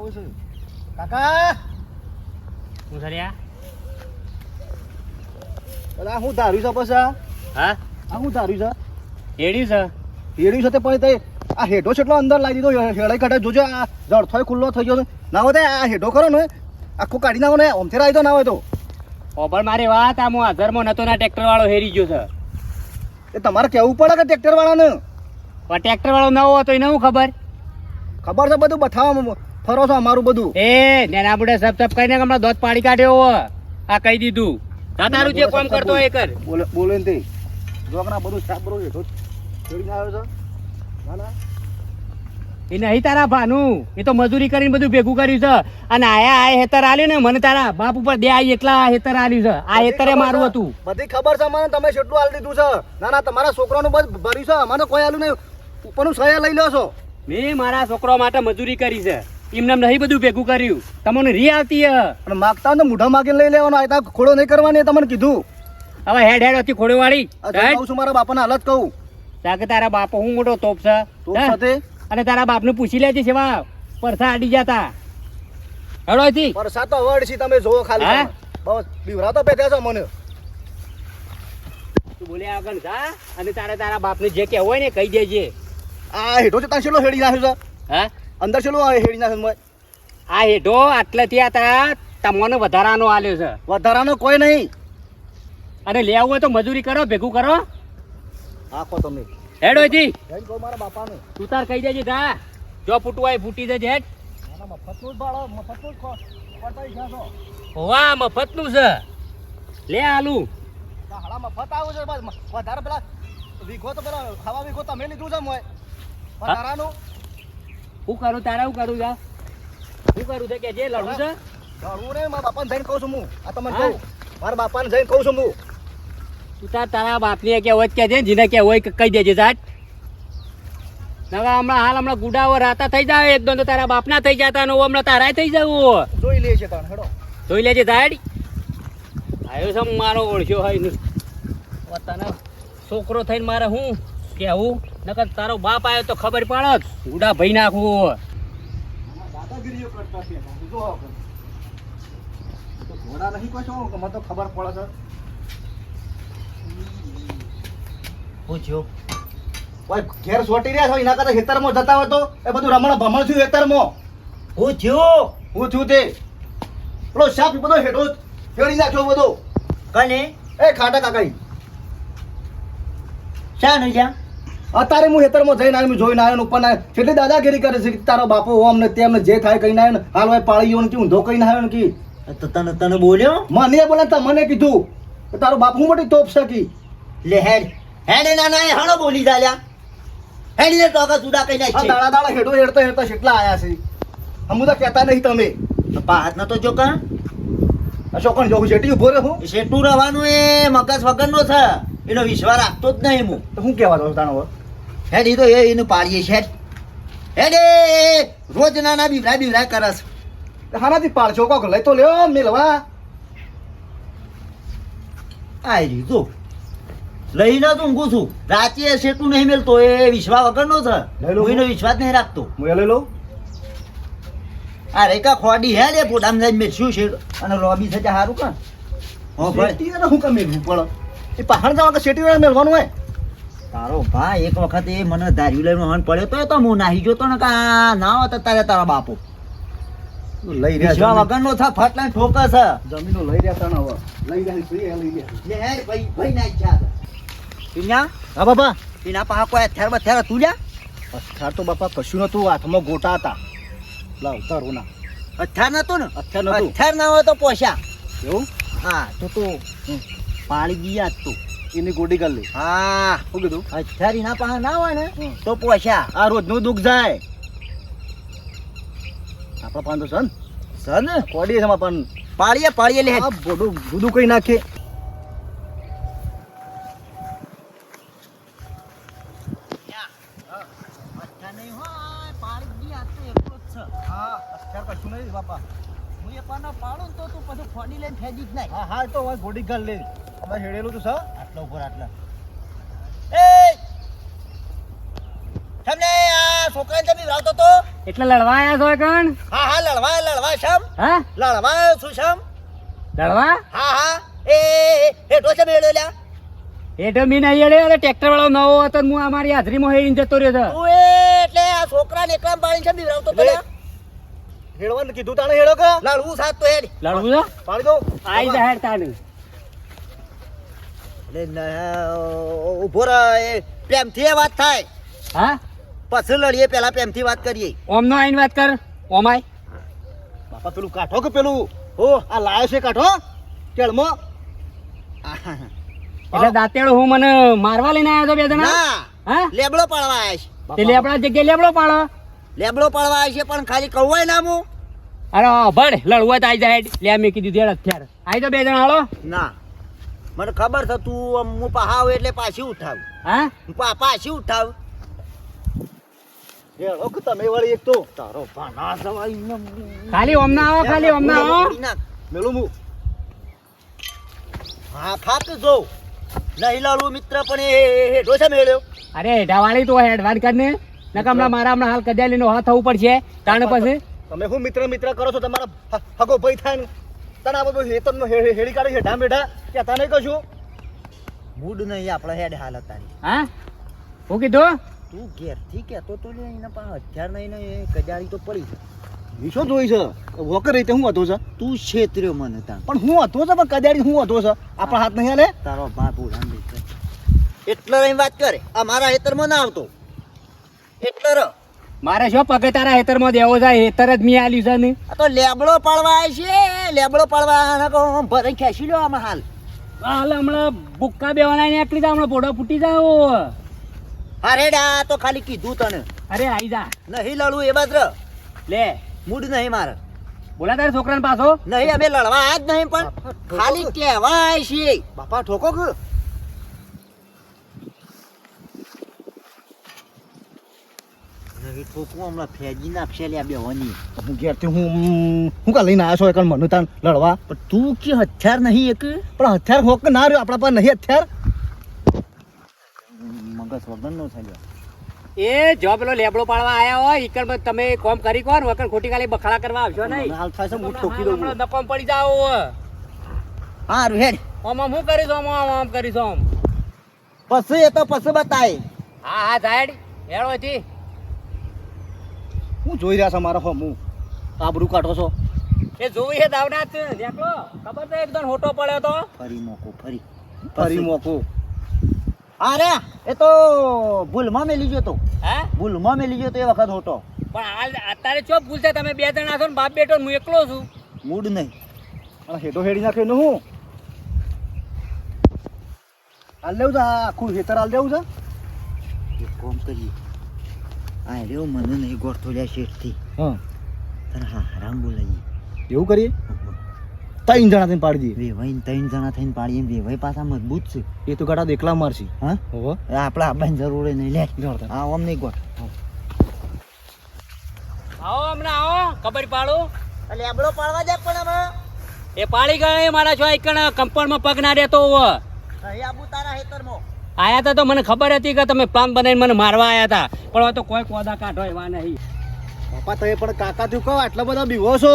આવું છું. કાકા! હું સરિયા અલા હું ધાર્યું છે પછી હા? આ હું ધાર્યું રેડી હેડી છે? હેડ્યું છે તે પણ તે આ હેઠો છેટલો અંદર લાવી દીધો. હેડાઈ કાઢે જોજો આ જળથોય ખુલ્લો થઈ ગયો છે. ના હોય તે આ હેઠો કરો ને આખું કાઢી નાખો ને ઓમથી રાઈ તો ના હોય તો. ઓબર મારી વાત આ હું હાજરમાં નતો ના ટ્રેક્ટર વાળો હેરી ગયો છે. એ તમારે કહેવું પડે કે ટ્રેક્ટર વાળાને પણ ટ્રેક્ટર વાળો નવો હતો એને શું ખબર? ખબર છે બધું બતાવવા ફરો છો અમારું બધું. એ નેના બુડે સબ સબ કરીને હમણાં દોત પાડી કાઢ્યો હો. આ કહી દીધું. તા તારું જે કામ કરતો એ કર. બોલે બોલે ને તે. જોકના બધું સાપ બરોબર હેઠો ચડીને આવ્યો છો? ના એ નહીં તારા ભાનું. એ તો મજૂરી કરીને બધું ભેગું કર્યું છે. અને આયા આ હેતર આલ્યું ને મને તારા બાપ ઉપર દે આ એકલા હેતર આલ્યું છે. આ હેતરે મારું હતું. બધી ખબર છે મને તમે કેટલું હાલ દીધું છે. ના ના તમારા છોકરાનું બસ ભર્યું છે. મને કોઈ હાલું નહીં. ઉપરનું સહાય લઈ લો છો. મેં મારા છોકરા માટે મજૂરી કરી છે. એમને નહીં બધું ભેગું કર્યું. તમને રી આવતી પણ માગતા તો મોઢા માગીને લઈ લેવાનો. આ ત્યાં ખોડો નહીં કરવાની તમને કીધું. હવે હેડ હેડ હતી ખોડો વાળી કહું છું મારા બાપાને હાલત કહું. કે તારા બાપ હું મોટો તોપ છે. અને તારા બાપને પૂછી લેજે સેવા. પરસા અડી જતા. હેડો હતી પરસા તો હવે છે તમે જોવો ખાલી? બસ બીવરા તો પેટ્યા છો મને. તું બોલે આગળ જા અને તારે તારા બાપને જે કહેવું હોય ને કહી દેજે. આ હેઠો છે ત્યાં છેલ્લો હેડી નાખ્યો છે? હા? અંદર ચલો આવે હેડી નાખ્યો છે આ હેઠો આટલેથી આ તા તમને વધારાનો આલ્યો છે. વધારાનો કોઈ નહીં. અને લેવું હોય તો મજૂરી કરો ભેગું કરો. આખો તમે. હેડો જી મારા બાપાને. તું તાર કહી દેજે જા. જો ફૂટવું હોય ફૂટી જજે હેડ. મફતનું જ ભાડો મફતનું જ છો? વાહ મફતનું છે. લે આલુ. હાડા મફત આવું છે વધારે પેલા વીઘો તો પેલા ખાવા વીઘો તમે લીધું છે મોય. વધારાનું. હું કરું તારે હું કરું જા. હું કરું છે કે જે લડવું છે. લડવું ને મારા બાપાને જઈને કહું છું હું. આ તમને કહું. મારા બાપાને જઈને કહું છું હું. તું તાર તારા બાપની કે હોય કે છે જીને કે હોય કહી દેજે સાહેબ નવા હમણાં હાલ હમણાં ગુડાઓ રાતા થઈ જાય એકદમ તો તારા બાપના થઈ જતા હું હમણાં તારા થઈ જવું. જોઈ લે છે તાણ હેડો. જોઈ લેજે સાહેબ આવ્યો છે મારો ઓળખ્યો હોય ને. તને છોકરો થઈને મારે હું? કેવું નકર તારો બાપ આવ્યો તો ખબર પડત. ઉડા ભાઈ નાખવું જો ઘોડા નહીં કહો મને તો ખબર પડે છે પૂછ્યો. ભાઈ ઘેર સોટી રહ્યા છો એના કરતા ખેતરમાં જતા હોય તો એ બધું રમણ ભમણ થયું ખેતરમાં. હું થયું તે? પેલો સાપ બધો હેઠો ફેરી નાખ્યો બધો. કને? એ ખાટા કાકાઈ શા નહીં જા? અત્યારે હું ખેતરમાં જઈને આવ્યો જોઈને આવ્યો ઉપર આવ્યો કેટલી દાદાગીરી કરે છે તારો બાપો ઓમ ને તેમ જે થાય કહીને આવ્યો હાલ ભાઈ પાળી ગયો ને કે ઊંધો કહીને આવ્યો ને કે. તને તને બોલ્યો? મને બોલે મને કીધું તારો બાપ હું મોટી તોપ શકી લે હેડ. હેડ ના ના એ હણો બોલી ચાલ્યા. હેડ ને તો સુડા કઈ નાખ દાડા દાડા હેડો હેડતા હેડતા કેટલા આયા છે. હમું તો કહેતા નહીં તમે. પાહત ન તો જો કા. અશોકન જોગ શેટી ઊભો રહે. શેઠું રહેવાનું એ મગજ વગરનો છે. એનો વિશ્વાસ રાખતો જ નહીં હું. તો શું કહેવા દઉં તાણો હે હેડ એ તો એ એનું પાડીએ છે હેડ. એ રોજ નાના બીવરા બીવરા કરસ હાનાથી પાડ કોક લઈ તો લ્યો મેલવા. આઈ જો. લઈને તો ઊંઘું છું. રાચી શેઠું નહીં મેલતો એ વિશ્વાસ વગરનો છે. લઈ લો. હું એનો વિશ્વાસ નહીં રાખતો. હું એ લઈ લઉં. આ રેકા ખોડી હેડ એ પોડામ જઈને મેળશું છે. અને લોબી થતા સારું કા હો ભાઈ. શેટી એને હું કમે પડે એ પહાડ જવા કે શેટી વાળા મેલવાનું હોય. તારો ભાઈ એક વખત એ મને ધાર્યું લઈને હન પડ્યો તો તો હું નાહી જોતો ને કા ના હોત તારે તારા બાપુ. લઈ રહ્યા વગર વગરનો થા ફટ લઈને ઠોકે છે. જમીનો લઈ રહ્યા તાણ હવે. લઈ રહ્યા સુઈ લઈ રહ્યા. લે હે ભાઈ ભાઈ ના ઈચ્છા પિન્યા? હા બાપા. એના પાહા કોઈ અથેર બથેર તું જા? અત્યાર તો બાપા કશું નતું હાથમાં ગોટા હતા. લાવ તારું ના અથાર નતું ને? અથાર નતું અથાર ના હોય તો પોસ્યા એવું? હા તો તું પાણી ગયા તું. એની ગોડી કરી લે. હા. શું કીધું? અથારી ના પાસે ના હોય ને તો પોસ્યા આ રોજનું દુઃખ જાય. આપણા પાંચ સન. સન? ને કોડી છે પણ પાળીએ પાળીએ લે. બધું જુદું કઈ નાખે અથેર નહીં હોય પાણી ગયા તો એટલો જ છે અત્યાર કશું નહીં બાપા. હું એ પાના પાડું તો તું પછી ફોડી લઈને ફેંકી જ નહીં હા હા તો હવે ગોડી ઘર લે અમે હેડેલું તું સર. આટલા ઉપર આટલા. એ! તમને આ છોકરાને તમે વિવરાવતો તો? એટલે લડવા આયા છો કણ? હા હા લડવા લડવા શમ હા? લડવા આવ્યો છું શમ લડવા? હા હા. એ હેઠો છે મેળો લ્યા. એટો મી નહીં અડે અરે ટ્રેક્ટર વાળો નવો હતો હું અમારી હાજરીમાં હેડીને જતો રહ્યો હતો. તું એટલે આ છોકરાને એકલા પાણી છે બીવરાવતો તો લ્યા? હેડવાનું કીધું તાણે હેડો કે? લાડવું સાત તો હેડ. લાડવું ના પાડી દો આઈ જા હેડ તાને એટલે ઊભો રહે એ પ્રેમથી એ વાત થાય. હા? પછી લડીએ પેલા પ્રેમથી વાત કરીએ. ઓમનો આઈને વાત કર. ઓમાય. બાપા પેલું કાઢો કે પેલું? ઓ આ લાયો છે કાઢો કેળમો. એટલે દાંતેડો હું મને મારવા લઈને આવ્યો તો બે જણા? ના હા? લેબડો પાડવા આવ્યા છે. તે લેબડા જગ્યાએ લેબડો પાડો. લેબડો પડવા છે પણ ખાલી કહું ના હું અરે ભણ લડવા તો આઈ જા લે મેં કીધું દેડ અત્યારે આઈ તો બે જણા હાલો. ના. મને ખબર છે તું હું પહાવ એટલે પાછી ઉઠાવ. હા? પા- પાછી ઉઠાવ. તમે વળી એક તો. તારો ભાના સવાઈ ખાલી ઓમના આવો ખાલી ઓમના આવો. મેલું હું હા ખાત જો. નહીં લાડુ મિત્ર પણ એ હેઠો છે મેળ્યો. અરે હેડાવાળી તો હેડવાન કર ને નકર હમણાં મારા હમણાં હાલ કજાલી નો હાથ થવું પડશે. કારણ પછી? તમે શું મિત્ર મિત્ર કરો છો તમારા હગો ભાઈ થાય ને તને આ બધું હેતરનો હે- હે- હેડી કાઢી હેઠા બેઠા કે નહીં કશું? મૂડ નહીં આપણે હેડ હાલ હતા હા? હું કીધું? તું ઘેરથી કહેતો તો લે એના પાસે હથિયાર નહીં ને એ કજારી તો પડી છે. વિશો જોઈ છે? વોકર રીતે હું હતો છે? તું છેતર્યો મને તાણ. પણ હું હતો છે પણ કદાડી હું હતો છે? આપણા હાથ નહીં હાલે? તારો બાપુ રામ એટલે રહી વાત કરે મારા હેતરમાં ના આવતો. એટલે મારે શું પગે તારા હેતરમાં દેવો જાય? હેતર જ મી આલ્યું છે ને. આ તો લેબડો પાડવા છે. લેબડો પાડવા ભરે ખેંચી લો આમાં હાલ. હાલ હમણાં બુક્કા બેવાના નીકળી જા હમણાં પોડો ફૂટી જાવ અરે ડા તો ખાલી કીધું તને. અરે આઈ જા. નહીં લડવું એ બાદ લે. મૂડ નહીં મારે. બોલા તારા છોકરાને પાછો. નહીં અમે લડવા જ નહીં પણ ખાલી કહેવાય છે. બાપા ઠોકો કે? ઠોકવું હમણાં ફેજી નાખશે લ્યા હું ઘેરથી હું હું કા લઈને આવ્યો છો એકણ મને તાન લડવા. પણ તું કે હથિયાર નહીં એક? પણ હથિયાર હોક ના રહ્યો આપણા પાસે નહીં હથિયાર. મગજ વગર નો થયો એ જો પેલો લેબડો પાડવા આયા હોય ઈકણ તમે કોમ કરી કોણ? વકર ખોટી ખાલી બખાડા કરવા આવશો નહીં? હાલ થાય છે હું ઠોકી દઉં. નકોમ પડી જાવ હારું હેડ. ઓમ હું કરીશ આમ આમ કરીશ આમ. પછી એ તો પછી બતાય. હા હા સાહેડ હેડો હતી હું જોઈ રહ્યા છો મારા હોમ. હું આબરૂ કાઢો છો. એ જોઈ હે દાવનાથ દેખો ખબર છે એકદમ હોટો પડ્યો તો? ફરી મોકો ફરી. ફરી મોકો. અરે એ તો ભૂલમાં મેલી ગયો તો. હે? ભૂલમાં મેલી ગયો તો એ વખત હોટો. પણ હાલ અત્યારે ચો ભૂલશે તમે બે જણા છો ને બાપ બેટો હું એકલો છું. મૂડ નહીં. પણ હેડો હેડી નાખ્યો નું હું. હાલ લેવું છે આખું હેતર હાલ દેવું છે? એક કામ કરીએ. આ રહ્યો મને નહીં ગોઠતો શેઠથી. હા. તને હા હરામ બોલાવીએ એવું કરીએ? ત્રણ જણા થઈને પાડી દઈએ. વેવાઈ ત્રણ જણા થઈને પાડીએ. વેવાઈ પાછા મજબૂત છે. એ તો ગાડા એકલા મારશે. હા? હોવો આપણે આપવાની જરૂર નહીં લે. જડતા હા આમ નહીં ગોઠ આવો હમણાં આવો. ખબર પાડો. લેબડો પાડવા જાય પણ અમે એ પાડી ગયો મારા છો કણ કંપાઉન્ડમાં પગ ના રહેતો હોવ અહીં આબુ તારા હેતરમાં આયા હતા તો મને ખબર હતી કે તમે પ્લાન બનાવીને મને મારવા આયા હતા પણ હવે તો કોઈ કોદા કાઢો એવા નહીં. બાપા તમે પણ કાકા થયું કહો આટલા બધા બીવો છો?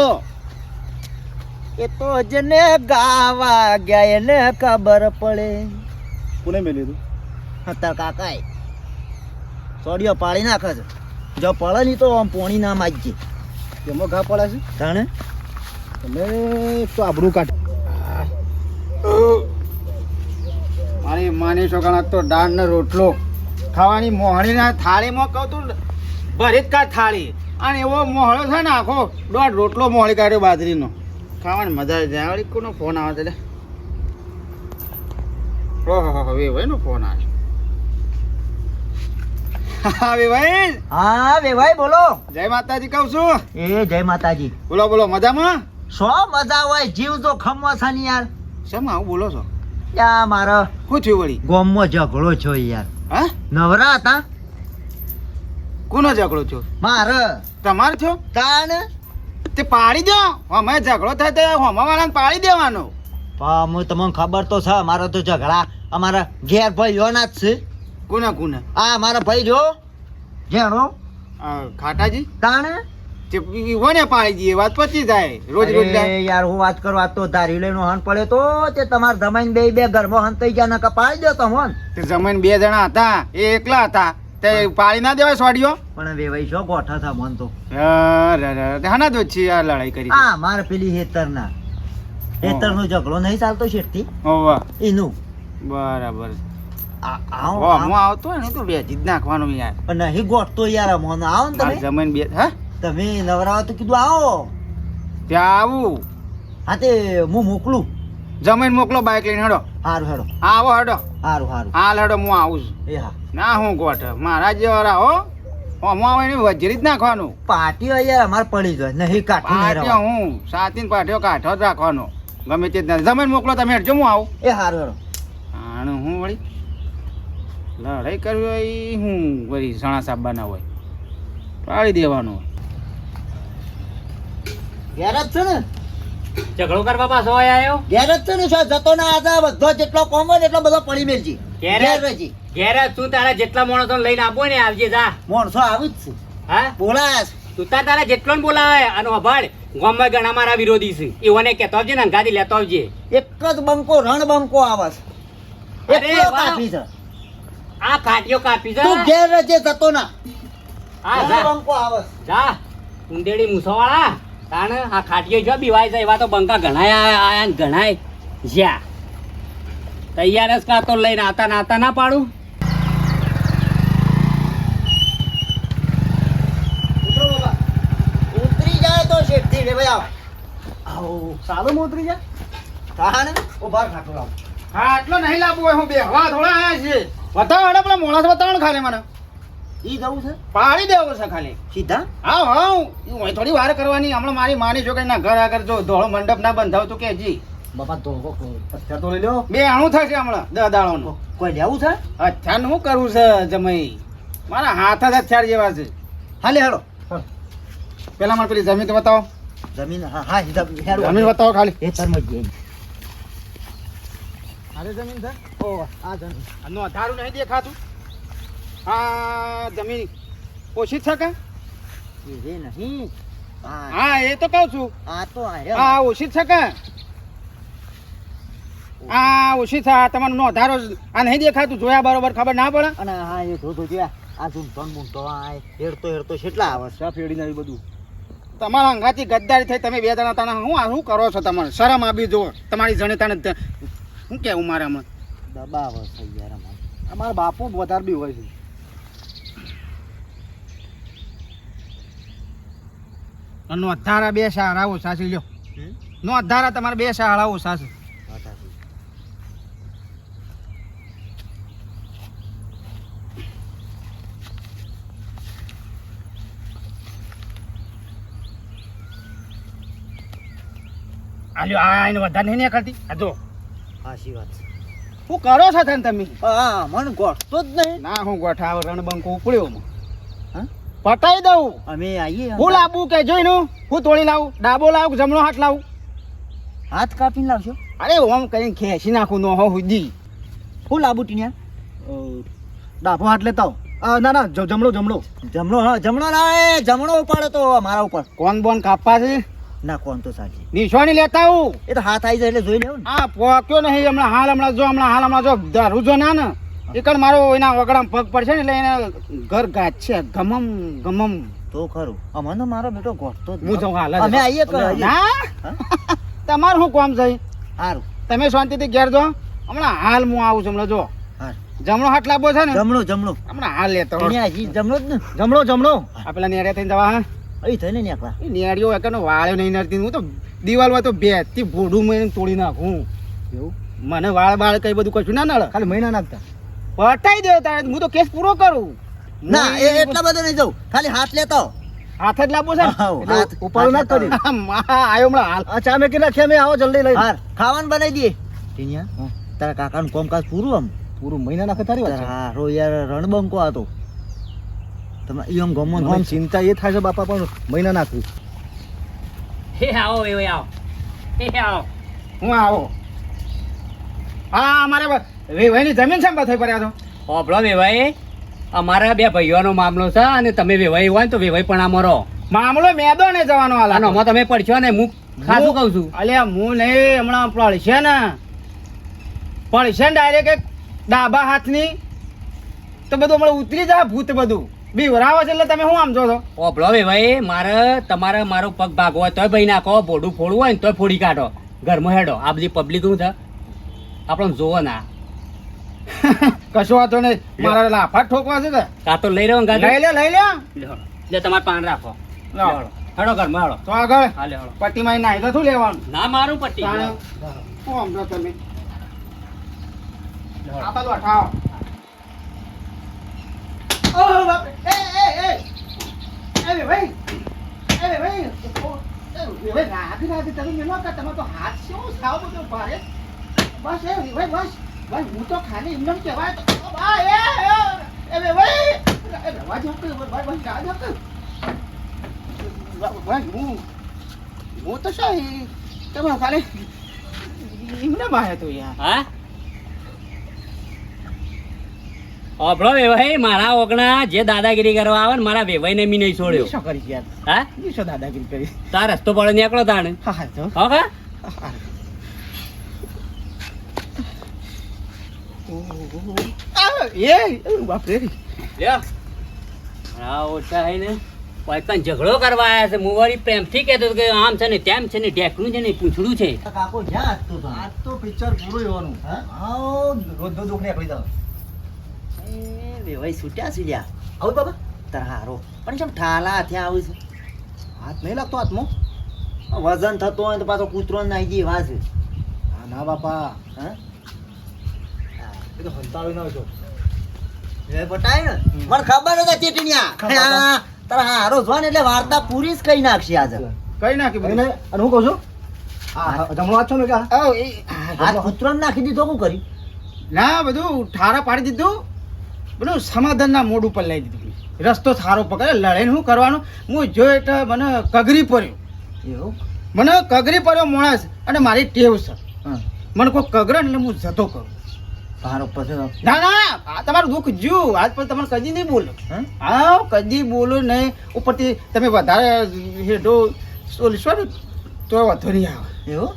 એ તો જને ગાવા ગયા એને ખબર પડે. કોને મેલી તું? હતા તાર કાકાએ. સોડિયો પાડી નાખે છે. જો પડે નહીં તો આમ પોણી ના માગજે એમાં ઘા પડે છે? તાણે તમે તો આબરું કાઢ. મારી માની છોકરા તો દાળ ને રોટલો. ખાવાની મોહણીના થાળીમાં કહું તું ભરીત કા થાળી. અને એવો મોહળો છે ને આખો દોઢ રોટલો મોહળી કાઢ્યો બાજરીનો. ખાવાની મજા આવી જાય. વળી કોનો ફોન આવે છે ઓહો હવે ભાઈ નો ફોન આવે હા હા બોલો. જય માતાજી કહું છું. એ જય માતાજી. બોલો બોલો મજામાં? સો મજા હોય? જીવ તો ખમવા છાની યાર. શેમાં આવું બોલો છો? યા મારા શું થયું વળી? ગોમમાં ઝઘડો છો યાર. હા? નવરા હતા? કોનો ઝઘડો છો મારે. તમારે છો તાણ તે પાડી દો. અમે ઝઘડો થાય તો હોમા પાડી દેવાનો. પણ તમને ખબર તો છે મારો તો ઝઘડા અમારા ઘેર ભાઈઓના જ છે. કોના કોના? આ મારા ભાઈ જો જેણો ખાટાજી? તાણે ઈવોને પાડી દઈએ વાત પચી જાય રોજ રોજ યાર હું વાત કરું આ તો ધારી લઈને હન પડે તો તે તમાર જમાઈને બે બે ઘરમાં હન થઈ ગયા નકા પાડી દો તો મન તે જમીન બે જણા હતા એ એકલા હતા. તે પાડી ના દેવાય સોડિયો પણ વેવાઈ શો ગોઠા થા મન તો. હાના તો છે આ લડાઈ કરી આ માર પેલી હેતરના. હેતરનો ઝઘડો નહીં ચાલતો શેઠથી? એનું. બરાબર. આવતો ને તો બે જ નાખવાનું યાર. પણ નહીં ગોઠતો યાર મન. આવો ને તમે. જમીન બે હા? તમે નવરાવ તો કીધું આવો. ત્યાં આવું? હા તે હું મોકલું. જમીન મોકલો બાઈક લઈને હડો. સારું હેડો. આવો હેડો. સારું હારું. હાલ હેડો હું આવું છું. એ હા. ના હું ગોઠ. મારા જેવા હો. હું આવે ને વજરી જ નાખવાનું. પાટીઓ યાર અમારે પડી જાય નહીં કાઠી નહીં હું? સાતીન પાટીઓ કાઠો જ રાખવાનો. ગમે તે જમીન મોકલો તમે હેડજો હું આવું. એ હારું હેડો. આણ હું વળી? લડાઈ કરવી હોય હું વળી સણા સાબાના હોય. પાડી દેવાનું. ઘેર જ છે ને? ઝઘડો કરવા પાછો આવ્યો? ઘેર જ છે ને શું જતો ના આજા બધો જેટલો કોમ હોય એટલો બધો પડી મેલજી. ઘેર રહેજી. ઘેર જ તું તારા જેટલા માણસો લઈને આપો ને આવજે જા. માણસો આવી જ છે. હા? બોલાસ તું તાર તારા જેટલો બોલાવે અને અભાડ ગામમાં ઘણા મારા વિરોધી છે. એઓને કહેતો આવજે ને ગાદી લેતો આવજે. એક જ બંકો રણ બંકો આવે છે. એકલો કાફી છે. આ કાટીઓ કાપી જા તું ઘેર રહેજે જતો ના. હા જા. બંકો આવે જા. ઉંદેડી મૂસોવાળા. તાણ આ ખાટીઓ જો બીવાય છે એવા તો બંકા ઘણાય આયા આયા ને ઘણાય. જ્યાં. તૈયાર જ કાં તો લઈને આતા નાતા ના પાડું. ઉતરો ઉતરી જાય તો શેઠથી રે ભાઈ આવો. આવો સાલો મોતરી જા. તાણ ઊભા ખાટલો લાવો. હા આટલો નહીં લાવવો હું બે હવા થોડા આયા છે બતાવો હેડો પેલા મોણસ બતાવો ખાલી મને. ઈ જવું છે? પાડી દેવો છે ખાલી. સીધા? હા હા હું થોડી વાર કરવાની હમણાં મારી માની છોકરીના ઘર આગળ જો ધોળો મંડપ ના બંધાવ તો કેજી બાપા ધોકો અત્યાર તો લઈ લો બે આણું થશે હમણાં દસ દાડોનું કોઈ લેવું છે? અત્યારનું શું કરવું છે જમાઈ. મારા હાથ જ અત્યાર જેવા છે. હાલે હાલો. પેલા મને પેલી જમીન તો બતાવો. જમીન હા હા જમીન બતાવો ખાલી. એ તરમ જ જઈએ. અરે જમીન છે? ઓ આ જમીન. આનું અધારું નહીં દેખાતું. હા જમીન ઓછી છે કે? એ નહીં. હા એ તો કહું છું. આ તો આ ઓછી છે કે? આ ઓછી છે તમારું નોંધારો આ નહીં દેખાતું જોયા બરોબર ખબર ના પડે? અને હા એ ધોધો જોયા આ ઝૂમતો ને બૂમતો આ હેડતો હેડતો કેટલા આવે છે. ફેડીને આવી બધું. તમારા અંગાથી ગદ્દારી થઈ તમે બે જણા તને હું આ શું કરો છો તમારે? શરમ આવી જુઓ. તમારી જણે તને શું કેવું મારે હમણાં દબાવે છે યાર અમારે. અમારા બાપુ વધારે બી હોય છે. નો અધારા બે ઓછા છે લ્યો? નો અધારા તમારે બે ઓછા છે સાચી. આ આ એને વધારે નહીં નીકળતી આ જો સાચી વાત. શું કરો છો તમે હા મને ગોઠતો જ નહીં ના હું ગોઠાવ રણબંકો ઉપડ્યો હું. હા? પટાઈ દઉં. અમે આવીએ હું લાવું કે જોઈ નું હું તોડી લાવું ડાબો લાવું જમણો હાથ લાવું? હાથ કાપીને લાવશો? અરે ઓમ કઈ ખેંચી નાખું નો હો હુજી ફૂલ આબુ ટીન્યા ડાબો હાથ લેતા આવો. ના ના જમણો જમણો. જમણો હા જમણો ના એ જમણો ઉપાડે તો મારા ઉપર. કોણ બોન કાપવા છે? ના કોણ તો સાચી. નિશાની લેતા આવું. એ તો હાથ આવી જાય એટલે જોઈ લેવું હા પોક્યો નહીં હમણાં હાલ હમણાં જો હમણાં હાલ હમણાં જો દારૂ જો ના ને. એકણ મારો એના વગડામ પગ પડશે ને એટલે એને ઘર ગાજ છે ગમમ ગમમ. તો ખરું. અમને મારો બેટો ગોઠતો હું જાઉં હાલ અમે આઈએ ના તમારું શું કામ છે? સારું તમે શાંતિથી ઘેર જો. હમણાં હાલ હું આવું છું હમણાં જો. જમણો હાથ લાંબો છે ને? જમણો જમણો. હમણાં હાલ લેતો જમણો જ ને જમણો જમણો. આ પેલા નેરે થઈને જવા હા? અહીં થઈને ને એકલા એ નેરીઓ એકનો વાળ્યો નહીં નડતી. હું તો દિવાલમાં તો તો બેથી ભોડું મેં તોડી નાખું. એવું? મને વાળ બાળ કઈ બધું કશું ના નડે. ખાલી મહિના નાખતા. પટાઈ દે તારે હું તો કેસ પૂરો કરું. ના એ એટલા બધો નહીં જવું ખાલી હાથ લેતો. હાથ જ લાવવો છે ઉપાડું ના કરી. આયો હમણાં હાલ. અચ્છા અમે કેટલા નાખી આવો જલ્દી લઈ હાર ખાવાનું બનાવી દઈએ. ટીનિયા? તારા કાકાનું કોમકાજ પૂરું આમ. પૂરું મહિના નાખે તારી વાત છે? હારો યાર રણબંકો હતો. તમે ઈ આમ ગમો ને ગમ. ચિંતા એ થાય છે બાપા પણ મહિના નાખવું હે આવો એ આવો. હે આવો. હું આવો? હા અમારે વેવાઈની જમીન છે થઈ પડ્યા તો હોભળો વેવાઈ. અમારા બે ભાઈઓનો મામલો છે અને તમે વેવાઈ હોય ને તો વેવાઈ પણ અમારો મામલો મેદો ને જવાનો હાલ આમાં તમે પડશો ને હું ખાસું કહું છું. અલ્યા હું નહીં હમણાં પડશે ને. પડશે ને ડાયરેક્ટ ડાબા હાથની. તો બધું હમણાં ઉતરી જાય ભૂત બધું. બીવરાવો છે એટલે તમે શું આમ છો ઓપલો ઓભળો વેવાઈ મારે તમારે મારો પગ ભાગવો હોય તોય ભાઈ નાખો ભોડું ફોડવું હોય ને તોય ફોડી કાઢો. ઘરમાં હેડો. આ બધી પબ્લિક શું છે. આપણને જોવો ના. કશો વાંધો નહીં. મારા લાફા ઠોકવા છે ને. કાં તો લઈ રહ્યો ને લઈ લે લઈ લે. લે તમારે પાન રાખો. હેડો ઘરમાં હેડો તો આગળ હાલે હળો. પટ્ટીમાં નાહી તો શું લેવાનું? ના મારું પટ્ટી. શું આમ તમે? આ બાજુ હટાવો. ઓહ, બાપરે. એ, એ, એ. એ, વેવાઈ. એ, વેવાઈ. ઓ, રાધી, રાધી, તમે મેલો કે તમે તો હાથ શું સાવ બધો ભારે. બસ એ બસ. બસ હું તો ખાલી એમને કહેવાય. તો ભાઈ એ, એ, એ, વેવાઈ. એ, રવા જો કે, ભાઈ ભાઈ જા જો કે. ભાઈ હું હું તો શું તમે ખાલી એમને ભાઈ તો યાર હા? અભળો વેવાઈ મારા ઓગણા જે દાદાગીરી કરવા આવે ને મારા વેવાઈને મી નહીં છોડ્યો. શું કરી યાર? હા? શું દાદાગીરી કરી તાર રસ્તો પડે નીકળો તાણે. હા હા તો. હા ઓછા હે ને પૈસા ઝઘડો કરવા આવ્યા છે. વળી પ્રેમથી કહેતો હતો કે આમ છે ને તેમ છે ને ઢેકણું છે ને પૂંછડું છે. કાકો જ્યાં હતું તો આજ તો પિક્ચર પૂરું જોવાનું હા? રોજ દુઃખ નીકળી જાવ એ વેવાઈ છૂટ્યા છે લ્યા. આવું બાબા તાર હારો. પણ જેમ ઠાલા ત્યાં આવું છે? હાથ નહીં લાગતો હાથમાં? વજન થતો હોય તો પાછો કૂતરો નાઈ જઈ વાસ. હા ના બાપા હા? એ તો હંતાવી ના છો એ પટાય ને. મને ખબર હતી ચીટણીયા તારા હારો જો એટલે વાર્તા પૂરી જ કહી નાખશે આજે. કઈ નાખી બધી? અને હું કહું છું? જમણો છો ને કે આ? કૂતરો નાખી દીધો હું કરી? ના બધું ઠારા પાડી દીધું. બધું સમાધાનના મોડ ઉપર લઈ દીધું. રસ્તો સારો પકડે લડાઈને શું કરવાનું? હું જો એટલે મને કગરી પડ્યો. એવું? મને કગરી પડ્યો માણસ અને મારી ટેવ છે. મને કોઈ કગરે એટલે હું જતો કરું. ના. ના આ તમારું દુઃખ જ્યું. આજ પર તમને કદી નહીં બોલો. હા? કદી બોલો નહીં. ઉપરથી તમે વધારે હેડો સોલશો ને તો વાંધો નહીં આવે. એવું?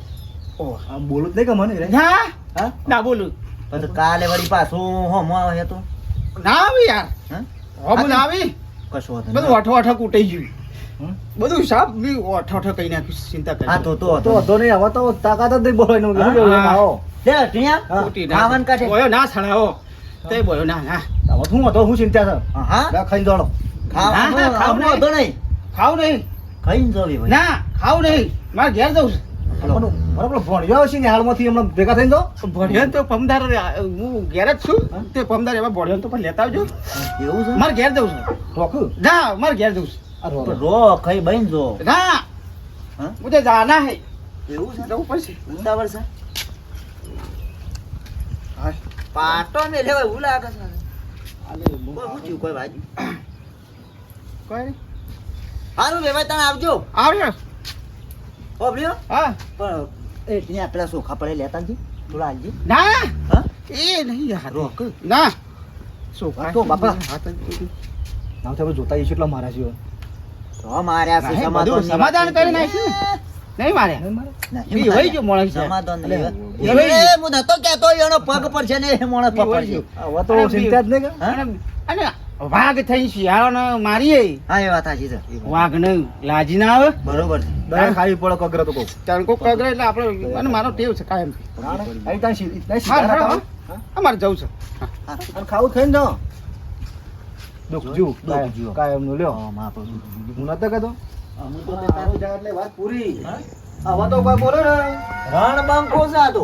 ઓહ. આમ બોલું જ નહીં કે મને હા હા? ના બોલું. પછી કાલે વળી પાછું હોમો આવે તો ના આવી યાર. હા? હમ ના આવી. કશું બધું અઠો અઠો કૂટાઈ ગયું. બધું સાપ બી અઠો અઠો કહી નાખ્યું ચિંતા કરી હા તો તો તો નહીં. હવે તો તાકાત જ નહીં બોલવાનું. આવો. લે ટીયા કુટી ના. આવન કાઢે. તે બોયો ના ના. હવે હું હું ચિંતા હા ખાઈ દોડો. ખાવ નહીં. તો નહીં. ખાવ નહીં. ખાઈ જોવી ના ખાવ નહીં. મારે ઘેર જવું છે. બરાબર છે ને હમણાં ભેગા થઈ તો? ભણ્યો તો પમદાર હું ઘેર જ છું. તે પમદાર એવા ભણ્યો તો પણ લેતા આવજો. એવું મારે ઘેર જવું છું. રોકું. ના મારે ઘેર જવું છું. રો ખાઈ બહેન જો. ના. હું? તો જાના હે. એવું છે? છે પાટો ને લેવાય એવું લાગે છે. આલે, બહુ કોઈ કોઈ બાજુ કોઈ નહીં. સારું વેવાય તને આવજો. આવ્યો ઓબલ્યો હા. પણ એ ત્યાં પેલા સોખા પડે લેતા નથી થોડા હાલજી ના. હા? એ નહીં યાર. રોક. ના. સોખા તો બાપા. ના તો જોતા જઈશું એટલા મારા છે. તો માર્યા છે સમાધાન સમાધાન કરી નાખ્યું. નહીં મારે? નહીં હોય જો મોણસ છે. હું નતો કહેતો એનો પગ પર છે ને એ મોણસ પકડ છે હવે તો ચિંતા જ નહીં કે અને વાઘ થઈ શિયાળો મારીએ. હા એ વાત સાચી છે. વાઘ ને લાજી ના આવે. બરોબર છે. ખાવી પડે કગરે તો કહું તણકો કગરે એટલે આપણે અને મારો ટેવ છે કાયમ. અહીં ત્યાં. અમારે જવું છે. અને ખાવું ખાઈને જાઓ. દુઃખ જીવ દુઃખ કાયમ- નું લ્યો હું નતો કહેતો. અમુક તો તે તારું તારું એટલે વાત પૂરી? હવે તો કોઈ બોલે ને. રણબંકો છે આ તો?